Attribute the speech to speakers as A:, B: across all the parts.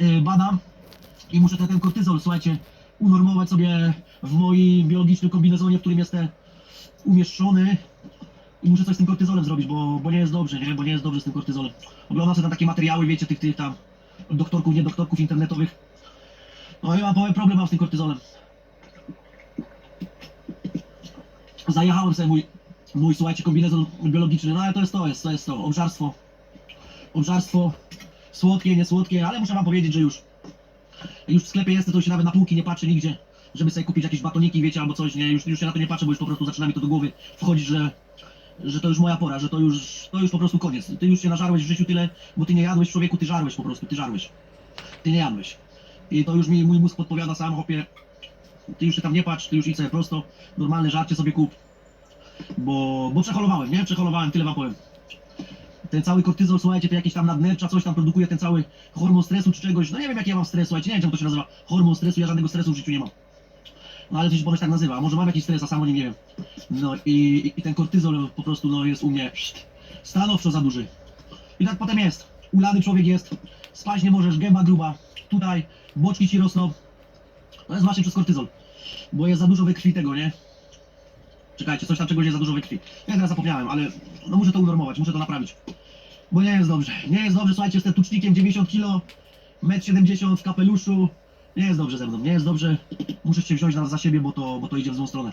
A: y, badam i muszę ten, kortyzol, słuchajcie, unormować sobie w moim biologicznym kombinezonie, w którym jestem umieszczony. I muszę coś z tym kortyzolem zrobić, bo, bo nie jest dobrze, nie? Bo nie jest dobrze z tym kortyzolem. Oglądam sobie tam takie materiały, wiecie, tych, tych tam doktorków, nie doktorków internetowych. No i mam powiem, problem mam z tym kortyzolem. Zajechałem sobie mój, mój słuchajcie, kombinezon biologiczny, no ale to jest to, jest to, jest to, obżarstwo. Obżarstwo, słodkie, niesłodkie, ale muszę wam powiedzieć, że już już w sklepie jest, to się nawet na półki nie patrzy nigdzie, żeby sobie kupić jakieś batoniki, wiecie, albo coś, nie, już, już się na to nie patrzę, bo już po prostu zaczyna mi to do głowy wchodzić, że, że to już moja pora, że to już, to już po prostu koniec. Ty już się nażarłeś w życiu tyle, bo ty nie jadłeś człowieku, ty żarłeś po prostu, ty żarłeś. Ty nie jadłeś. I to już mi mój mózg podpowiada sam, chłopie, ty już się tam nie patrz, ty już idź sobie prosto, normalne żarcie sobie kup. Bo, bo przeholowałem, nie? Przeholowałem, tyle wam powiem. Ten cały kortyzol, słuchajcie, to jakieś tam nadnercza, coś tam produkuje ten cały hormon stresu czy czegoś. No nie wiem jaki ja mam stres, słuchajcie, nie wiem czemu to się nazywa hormon stresu, ja żadnego stresu w życiu nie mam. No ale to się tak nazywa, może mam jakiś stres, a sam o nim nie wiem. No i, i, i ten kortyzol po prostu no jest u mnie pszt, stanowczo za duży. I tak potem jest. Ulany człowiek jest, spać nie możesz, gęba gruba, tutaj boczki ci rosną. To jest właśnie przez kortyzol, bo jest za dużo we krwi tego, nie? Czekajcie, coś tam czegoś jest za dużo we krwi. Ja teraz zapomniałem, ale no muszę to unormować, muszę to naprawić. Bo nie jest dobrze. Nie jest dobrze, słuchajcie, jestem tucznikiem 90 kg, 1,70 m w kapeluszu. Nie jest dobrze ze mną, nie jest dobrze. Muszę się wziąć za siebie, bo to, bo to idzie w złą stronę.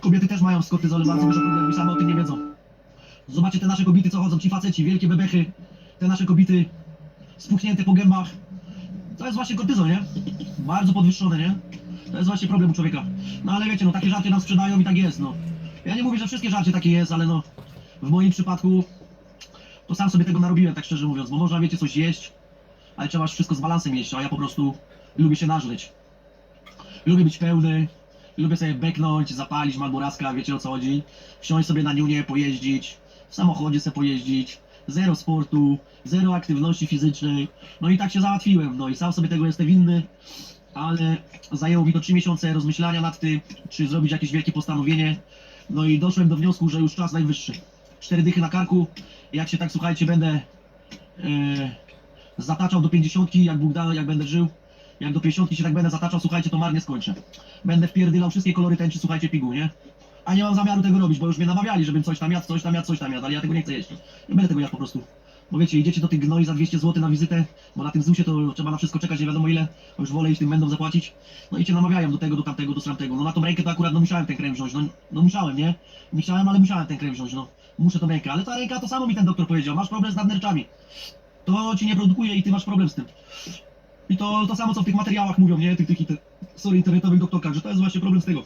A: Kobiety też mają z kortyzolem bardzo duże problemy, same o tym nie wiedzą. Zobaczcie te nasze kobiety, co chodzą, ci faceci, wielkie bebechy, te nasze kobiety spuchnięte po gębach. To jest właśnie kortyzol, nie? Bardzo podwyższone, nie? To jest właśnie problem u człowieka. No ale wiecie, no takie żarcie nam sprzedają i tak jest, no. Ja nie mówię, że wszystkie żarcie takie jest, ale no w moim przypadku to sam sobie tego narobiłem, tak szczerze mówiąc, bo można, wiecie, coś jeść, ale trzeba wszystko z balansem jeść, a ja po prostu lubię się nażreć. Lubię być pełny, lubię sobie beknąć, zapalić malboraska, wiecie o co chodzi, wsiąść sobie na niunie, pojeździć, w samochodzie sobie pojeździć, zero sportu, zero aktywności fizycznej, no i tak się załatwiłem, no i sam sobie tego jestem winny, ale zajęło mi to 3 miesiące rozmyślania nad tym, czy zrobić jakieś wielkie postanowienie, no i doszłem do wniosku, że już czas najwyższy. Cztery dychy na karku, jak się tak słuchajcie, będę e, zataczał do 50, jak Bóg da, jak będę żył, jak do 50 się tak będę zataczał, słuchajcie, to marnie skończę. Będę wpierdylał wszystkie kolory tęczy, słuchajcie, pigu, nie? A nie mam zamiaru tego robić, bo już mnie namawiali, żebym coś tam jadł, coś tam jadł, coś tam jadł, ale ja tego nie chcę jeść. Nie będę tego jadł po prostu. Bo wiecie, idziecie do tych gnoi za 200 zł na wizytę, bo na tym ZUSie to trzeba na wszystko czekać, nie wiadomo ile, to już wolę iść tym będą zapłacić. No i cię namawiają do tego, do tamtego, do tamtego. No na tą rękę to akurat no musiałem ten krem wziąć, no, no musiałem, nie? Chciałem, ale musiałem ten krem wziąć, no. Muszę tą rękę, ale ta ręka to samo mi ten doktor powiedział, masz problem z nadnerczami. To ci nie produkuje i ty masz problem z tym. I to to samo co w tych materiałach mówią, nie? Tych, tych, tych sorry, internetowych doktorkach, że to jest właśnie problem z tego.